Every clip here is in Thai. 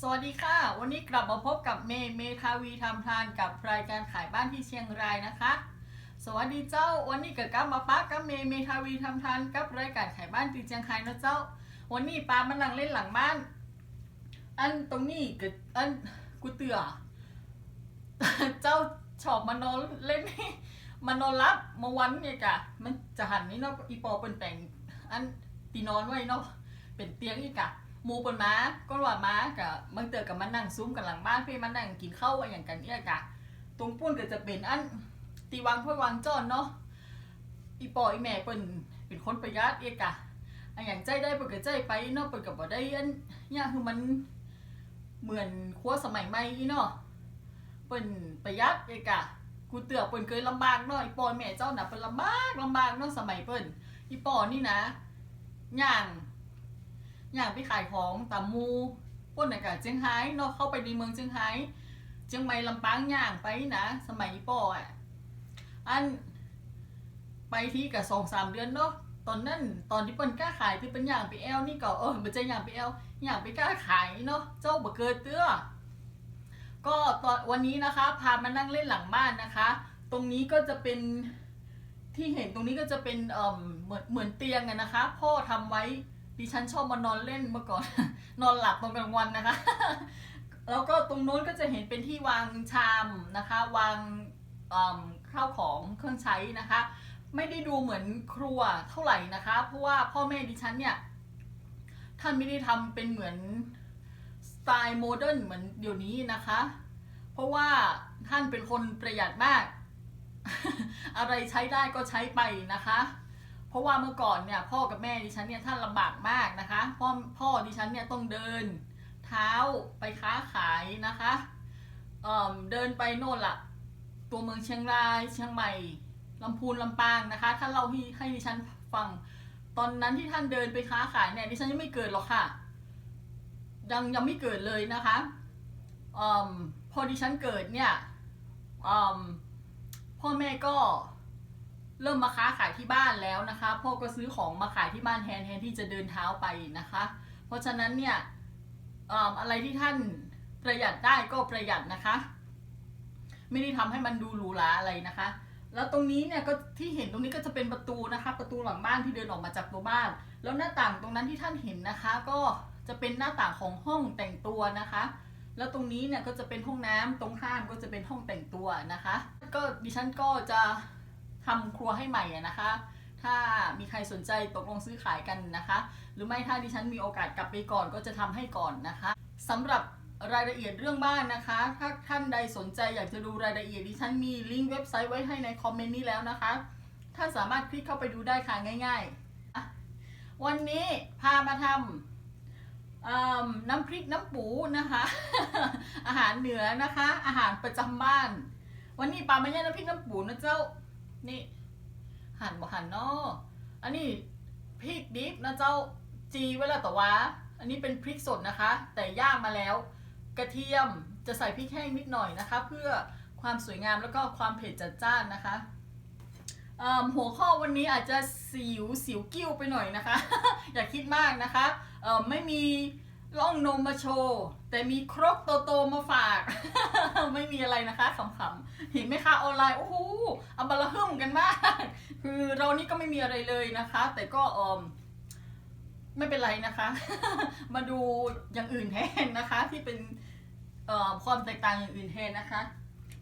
สวัสดีค่ะ วันนี้กลับมาพบกับเมย์เมทาวีทำทานกับรายการขายบ้านที่เชียงรายนะคะ สวัสดีเจ้า วันนี้กับกับมาป้ากับเมย์เมทาวีทำทานกับรายการขายบ้านที่เชียงรายนะเจ้า วันนี้ป้ามานั่งเล่นหลังบ้าน อันตรงนี้กับอันกูเตือเจ้าชอบมานอนเล่นมานอนรับมาวันเนี่ยกะมันจะหันนี่เนาะอีปอเป็นแต่งอันตีนอนไว้เนาะเป็นเตียงอีกอะ มูปนม้าก็ว่าม้ากับบางเตอกับมันนั่งซุ้มกันหลังบ้านเพื่อมันนั่งกินข้าวอะไรอย่างกันเนี่ยกะตรงปุ้นก็จะเป็นอันตีวางถ้วยวางจอนเนาะอีปออีแม่เป็นเป็นคนประหยัดเอกะอันอย่างใจได้เปิดกับใจไปเนาะเปิดกับบ่ได้อันเนี่ยคือมันเหมือนครัวสมัยใหม่อีเนาะเปิ่นประหยัดเอกะกูเตือเปิ่นเคยลำบากเนาะอีปอแม่เจ้าน่ะเปิ่นลำบากลำบากเนาะสมัยเปิ่นอีปอนี่นะย่าง อย่างไปขายของตามหมูป่นน่ะกะเจียงไฮ้เนาะเข้าไปในเมืองเจียงไฮ้เจียงใหม่ลำปางย่างไปนะสมัยอีปออะอันไปที่กับสองสามเดือนเนาะตอนนั้นตอนที่เปิ้นกล้าขายที่เป็นอย่างไปแอลนี่ก็เออมันจะย่างไปแอลอย่างไปกล้าขายเนาะเจ้าบ่เกิดเตื้อก็ตอนวันนี้นะคะ พามานั่งเล่นหลังบ้านนะคะ ตรงนี้ก็จะเป็นที่เห็นตรงนี้ก็จะเป็นเอ่อเหมือนเหมือนเตียงอะนะคะ พ่อทำไว้ ดิฉันชอบมานอนเล่นเมื่อก่อน นอนหลับตอนกลางวันนะคะ แล้วก็ตรงโน้นก็จะเห็นเป็นที่วางชามนะคะ วางข้าวของเครื่องใช้นะคะ ไม่ได้ดูเหมือนครัวเท่าไหร่นะคะ เพราะว่าพ่อแม่ดิฉันเนี่ยท่านไม่ได้ทำเป็นเหมือนสไตล์โมเดิร์นเหมือนเดี๋ยวนี้นะคะ เพราะว่าท่านเป็นคนประหยัดมาก อะไรใช้ได้ก็ใช้ไปนะคะ เพราะว่าเมื่อก่อนเนี่ยพ่อกับแม่ดิฉันเนี่ยท่านลำบากมากนะคะ พ่อพ่อดิฉันเนี่ยต้องเดิน เท้าไปค้าขายนะคะเเดินไปโน่นละตัวเมืองเชียงรายเชียงใหม่ลำพูนลำปางนะคะท่านเล่าให้ดิฉันฟังตอนนั้นที่ท่านเดินไปค้าขายเนี่ยดิฉันยังไม่เกิดหรอกค่ะยังยังไม่เกิดเลยนะคะอพอดิฉันเกิดเนี่ยพ่อแม่ก็ เริ่มมาค้าขายที่บ้านแล้วนะคะ พ่อก็ซื้อของมาขายที่บ้านแทนแทนที่จะเดินเท้าไปนะคะ เพราะฉะนั้นเนี่ยอะไรที่ท่านประหยัดได้ก็ประหยัดนะคะ ไม่ได้ทำให้มันดูหรูหราอะไรนะคะ แล้วตรงนี้เนี่ยก็ที่เห็นตรงนี้ก็จะเป็นประตูนะคะ ประตูหลังบ้านที่เดินออกมาจากตัวบ้าน แล้วหน้าต่างตรงนั้นที่ท่านเห็นนะคะ ก็จะเป็นหน้าต่างของห้องแต่งตัวนะคะ แล้วตรงนี้เนี่ยก็จะเป็นห้องน้ำตรงข้ามก็จะเป็นห้องแต่งตัวนะคะ ก็ดิฉันก็จะ ทำครัวให้ใหม่อะนะคะ ถ้ามีใครสนใจตกลงซื้อขายกันนะคะ หรือไม่ถ้าดิฉันมีโอกาสกลับไปก่อนก็จะทำให้ก่อนนะคะสำหรับรายละเอียดเรื่องบ้านนะคะ ถ้าท่านใดสนใจอยากจะดูรายละเอียดดิฉันมีลิงก์เว็บไซต์ไว้ให้ในคอมเมนต์นี้แล้วนะคะ ท่านสามารถคลิกเข้าไปดูได้ค่ะง่าย ๆ วันนี้พามาทำน้ำพริกน้ำปูนะคะ อาหารเหนือนะคะ อาหารประจำบ้าน วันนี้ปลาไม่ใช่น้ำพริกน้ำปูนะเจ้า นี่ หั่นบ่หั่นเนาะอันนี้พริกดิบนะเจ้าจีไว้แล้วแต่ว่า อันนี้เป็นพริกสดนะคะ แต่ย่างมาแล้ว กระเทียมจะใส่พริกแห้งนิดหน่อยนะคะ เพื่อความสวยงามแล้วก็ความเผ็ดจัดจ้านนะคะหัวข้อวันนี้อาจจะสิวสิวกิ้วไปหน่อยนะคะ อย่าคิดมากนะคะไม่มี ร่องนมมาโชว์แต่มีครกโตๆมาฝาก ไม่มีอะไรนะคะขำๆเห็นไหมคะออนไลน์โอ้โหอับละหึ่มกันมาก คือเรานี่ก็ไม่มีอะไรเลยนะคะ แต่ก็อมไม่เป็นไรนะคะ มาดูอย่างอื่นแทนนะคะ ที่เป็นความแตกต่างอย่างอื่นแทนนะคะ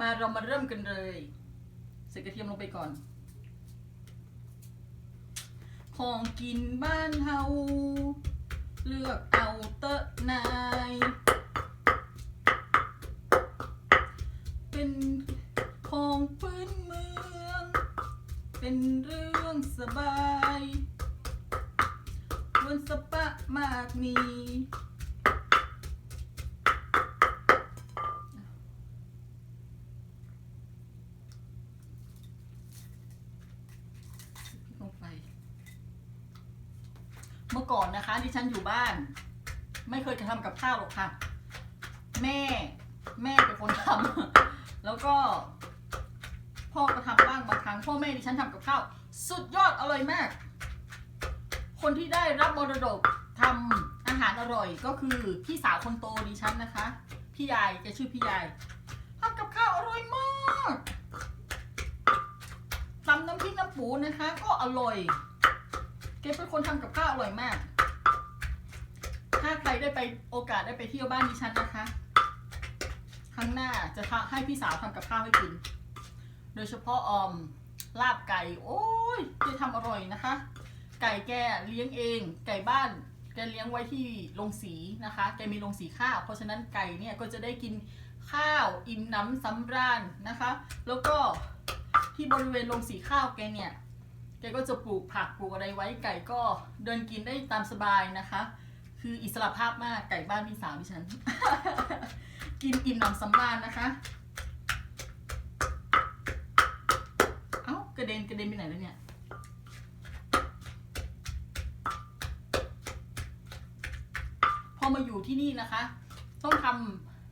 มาเรามาเริ่มกันเลยใส่กระเทียมลงไปก่อน ของกินบ้านเฮา เลือกเอาเตอะนาย เป็นของพื้นเมือง เป็นเรื่องสบายวนสปะมากมีลงไปเมื่อก่อ นนะคะที่ฉันอยู่บ้าน ไม่เคยจะทำกับข้าวหรอกค่ะ แม่แม่เป็นคนทำแล้วก็พ่อก็ทำบ้างบางครั้งพ่อแม่ดิฉันทำกับข้าว สุดยอดอร่อยมาก คนที่ได้รับมรดกทำอาหารอร่อยก็คือพี่สาวคนโตดิฉันนะคะ พี่ยายแกชื่อพี่ยายทำกับข้าวอร่อยมากตำน้ำพริกน้ำปูนะคะ ก็อร่อยแกเป็นคนทำกับข้าวอร่อยมาก ถ้าใครได้ไปโอกาสได้ไปเที่ยวบ้านดิฉันนะคะ ครั้งหน้าจะให้พี่สาวทำกับข้าวให้กิน โดยเฉพาะออมลาบไก่ โอ้ยแกทำอร่อยนะคะ ไก่แกเลี้ยงเอง ไก่บ้านแกเลี้ยงไว้ที่โรงสีนะคะ แกมีโรงสีข้าว เพราะฉะนั้นไก่เนี่ยก็จะได้กินข้าวอิ่มน้ำสำราญนะคะ แล้วก็ที่บริเวณโรงสีข้าวแกเนี่ย แกก็จะปลูกผักปลูกอะไรไว้ไก่ก็เดินกินได้ตามสบายนะคะ คืออิสระภาพมากไก่บ้านพี่สาวดิฉัน กินอิ่มหนำสำราญนะคะ เอ้ากระเด็นกระเด็นไปไหนแล้วเนี่ยพอมาอยู่ที่นี่นะคะ ต้องท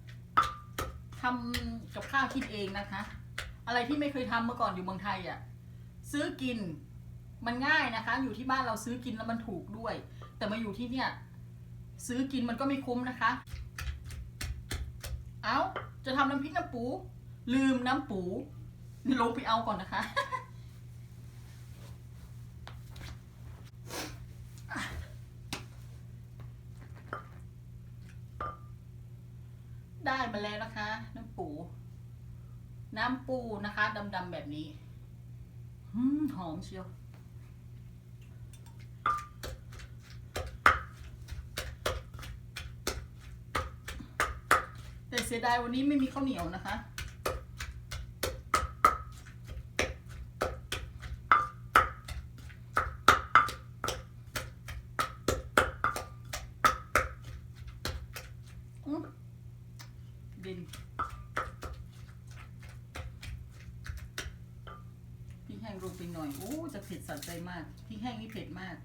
ำทำกับข้าวคิดเองนะคะ อะไรที่ไม่เคยทำเมื่อก่อนอยู่เมืองไทยอะ่ะซื้อกินมันง่ายนะคะ อยู่ที่บ้านเราซื้อกินแล้วมันถูกด้วย แต่มาอยู่ที่เนี่ย ซื้อกินมันก็ไม่คุ้มนะคะ เอาจะทำน้ำพริกน้ำปู ลืมน้ำปู ลงไปเอาก่อนนะคะ ได้มาแล้วนะคะ น้ำปู น้ำปูนะคะดำๆแบบนี้หอมเชียว แต่เสียดายวันนี้ไม่มีข้าวเหนียวนะคะ อืมดินพริกแห้งลงไปหน่อย โอ้ จะเผ็ดสัใจมากพริกแห้งนี่เผ็ดมาก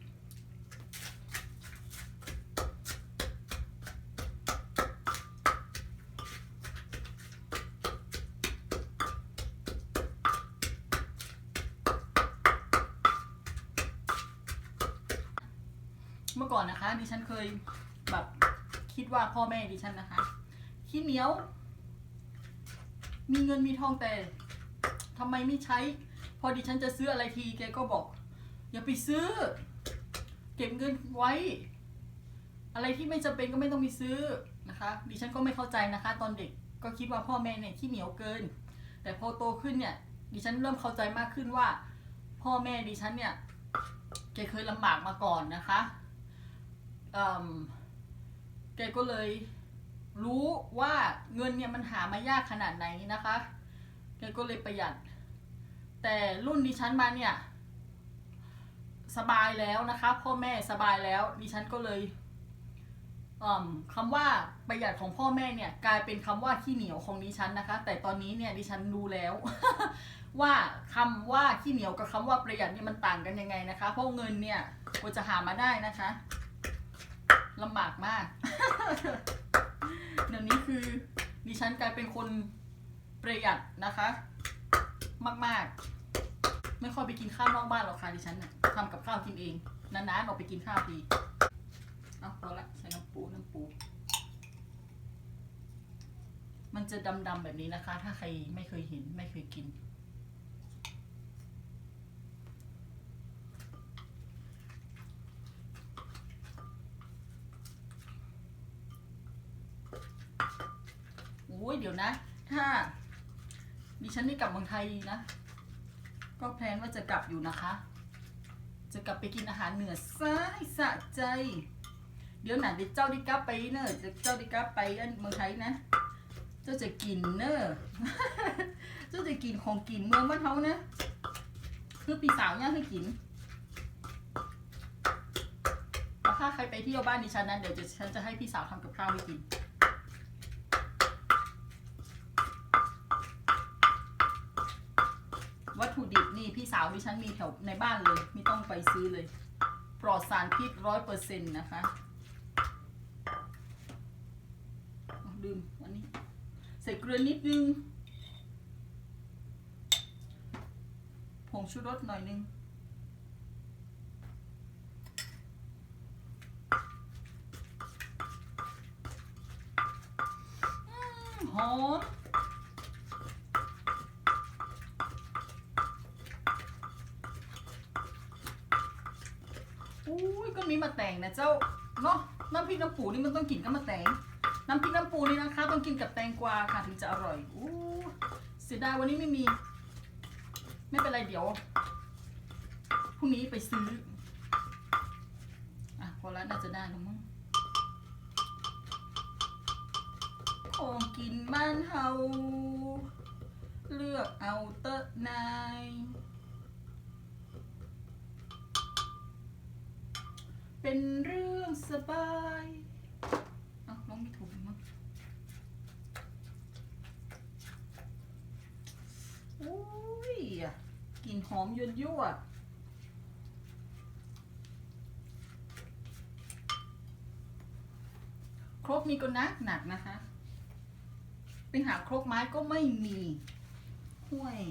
เมื่อก่อนนะคะดิฉันเคยแบบคิดว่าพ่อแม่ดิฉันนะคะขี้เหนียว มีเงินมีทองแต่ทำไมไม่ใช้ พอดิฉันจะซื้ออะไรทีแกก็บอก อย่าไปซื้อ เก็บเงินไว้ อะไรที่ไม่จำเป็นก็ไม่ต้องไปซื้อนะคะ ดิฉันก็ไม่เข้าใจนะคะ ตอนเด็กก็คิดว่าพ่อแม่เนี่ยขี้เหนียวเกิน แต่พอโตขึ้นเนี่ย ดิฉันเริ่มเข้าใจมากขึ้นว่า พ่อแม่ดิฉันเนี่ยแกเคยลำบากมาก่อนนะคะ แกก็เลยรู้ว่าเงินเนี่ยมันหามายากขนาดไหนนะคะ แกก็เลยประหยัด แต่รุ่นดิฉันมาเนี่ย สบายแล้วนะคะ พ่อแม่สบายแล้ว ดิฉันก็เลยคำว่าประหยัดของพ่อแม่เนี่ย กลายเป็นคำว่าขี้เหนียวของดิฉันนะคะ แต่ตอนนี้เนี่ยดิฉันรู้แล้ว ว่าคำว่าขี้เหนียวกับคำว่าประหยัดเนี่ยมันต่างกันยังไงนะคะ เพราะเงินเนี่ยกว่าจะหามาได้นะคะ ลำบากมาก เดี๋ยวนี้คือดิฉันกลายเป็นคนประหยัดนะคะ มากๆ ไม่ค่อยไปกินข้าวนอกบ้านหรอกค่ะดิฉันน่ะทำกับข้าวกินเองนานๆออกไปกินข้าวทีเอาพอละใส่น้ำปูน้ำปู มันจะดำๆแบบนี้นะคะ ถ้าใครไม่เคยเห็นไม่เคยกิน เดี๋ยวนะ ถ้าดิฉันไม่กลับเมืองไทยนะ ก็แพลนว่าจะกลับอยู่นะคะ จะกลับไปกินอาหารเหนือซะให้สะใจ เดี๋ยวหนังเดี๋ยวเจ้าด้กลับไปเนอะเดี๋ยวเจ้าด้กลับไปอันเมืองไทยนะ เจ้าจะกินเนอะเจ้าจะกินของกินเมืองบ้านเขานะ คือปีสาวเนี่ยให้กินถ้าใครไปเที่ยวบ้านดิฉันนะเดี๋ยวฉันจะให้พี่สาวทำกับข้าวให้กิน วิชันมีแถวในบ้านเลยไม่ต้องไปซื้อเลย ปลอดสารพิษร้อยเปอร์เซ็นต์นะคะดื่มอันนี้ ใส่เกลือนิดนึงผงชูรสหน่อยนึงหอม ยก็มีมาแต่งนะเจ้าเนาะน้ำพริกน้ำปูนี่มันต้องกินกับมาแต่งน้ำพริกน้ำปูนี่นะคะ ต้องกินกับแตงกวาค่ะถึงจะอร่อยอู้เสียดายวันนี้ไม่มี ไม่เป็นไรเดี๋ยวพรุ่งนี้ไปซื้ออะพอแล้วน่าจะได้แล้วมั้งของกินบ้านเฮาเลือกเอาเตอะนาย เป็นเรื่องสบายเอาน้องไม่ถูกมั้งอุ้ยอะกลิ่นหอมยวนยั่วครกนี่ก็นักหนักนะคะ ไปหาครกไม้ก็ไม่มีห่วย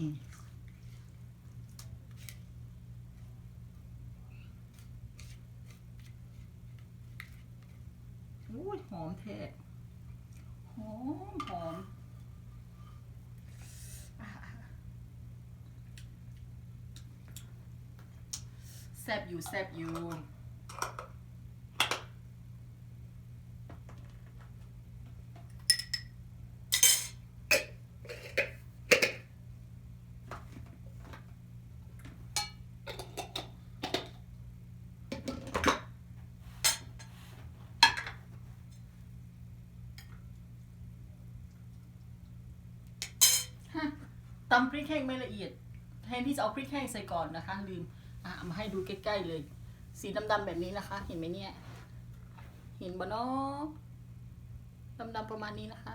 อุ้ยหอมแท้หอมหอมแซบอยู่แซบอยู่ ฮะ ตำพริกแห้งไม่ละเอียดแทนที่จะเอาพริกแห้งใส่ก่อนนะคะ ลืมอะมาให้ดูใกล้ๆเลย สีดำๆแบบนี้นะคะ เห็นไหมเนี่ย เห็นบ่เนาะดำๆประมาณนี้นะคะ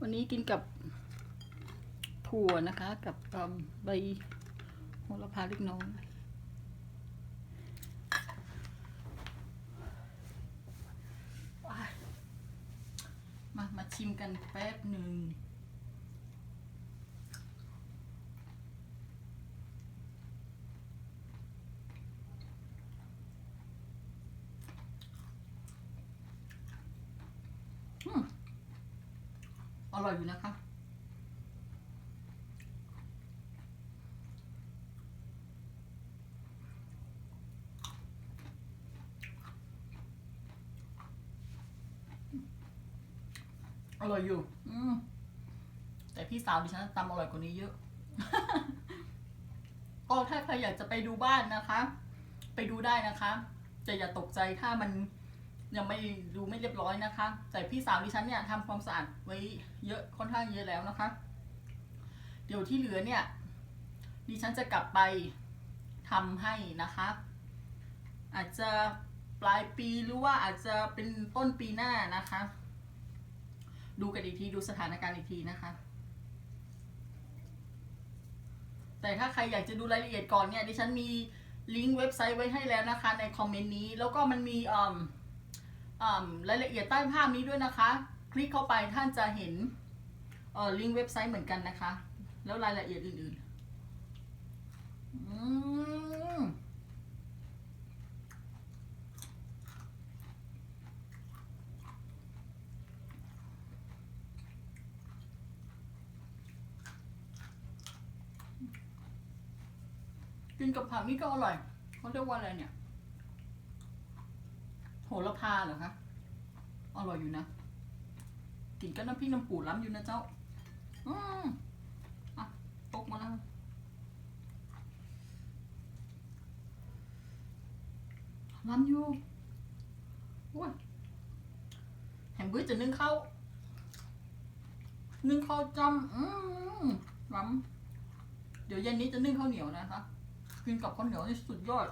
วันนี้กินกับถั่วนะคะ กับใบโหระพาเล็กน้อย ว้ายมา มา ชิมกันแป๊บหนึ่งอร่อยอยู่นะคะ อร่อยอยู่ อืมแต่พี่สาวดิฉันตำอร่อยกว่านี้เยอะ ก็ถ้าใครอยากจะไปดูบ้านนะคะ ไปดูได้นะคะแต่อย่าตกใจถ้ามันยังไม่ดูไม่เรียบร้อยนะคะ แต่พี่สาวดิฉันเนี่ยทำความสะอาดไว้เยอะค่อนข้างเยอะแล้วนะคะ เดี๋ยวที่เหลือเนี่ยดิฉันจะกลับไปทำให้นะคะ อาจจะปลายปีหรือว่าอาจจะเป็นต้นปีหน้านะคะ ดูกันอีกทีดูสถานการณ์อีกทีนะคะ แต่ถ้าใครอยากจะดูรายละเอียดก่อนเนี่ยดิฉันมีลิงก์เว็บไซต์ไว้ให้แล้วนะคะ ในคอมเมนต์นี้ แล้วก็มันมีอ่าอ่ารายละเอียดใต้ภาพนี้ด้วยนะคะ คลิกเข้าไปท่านจะเห็นเอ่อลิงก์เว็บไซต์เหมือนกันนะคะ แล้วรายละเอียดอื่นๆอืม กินกับผักนี่ก็อร่อยเขาเรียกว่าอะไรเนี่ย โหระพาเหรอคะ อร่อยอยู่นะ กินกับน้ำพริกน้ำปูล้ำอยู่นะเจ้า อืมอะตกมาแล้วล้ำอยู่โอ้ยแหมบื้อจะนึ่งข้าวนึ่งข้าวจำอืมล้ำเดี๋ยวเย็นนี้จะนึ่งข้าวเหนียวนะคะ กินกับข้าวเหนียวนี่สุดยอด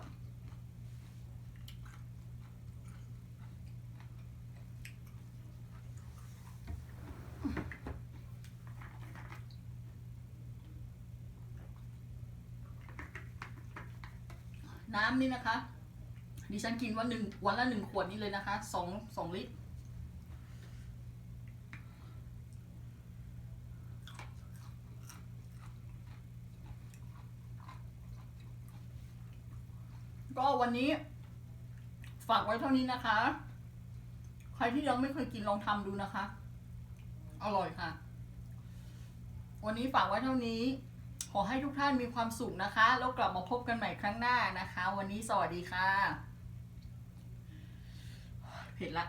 น้ำนี่นะคะ ดิฉันกินวันหนึ่งวันละหนึ่งขวดนี้เลยนะคะสองสองลิตร ก็วันนี้ ฝากไว้เท่านี้นะคะ ใครที่ยังไม่เคยกินลองทำดูนะคะ อร่อยค่ะ วันนี้ฝากไว้เท่านี้ ขอให้ทุกท่านมีความสุขนะคะ แล้วกลับมาพบกันใหม่ครั้งหน้านะคะ วันนี้สวัสดีค่ะ เผ็ดละ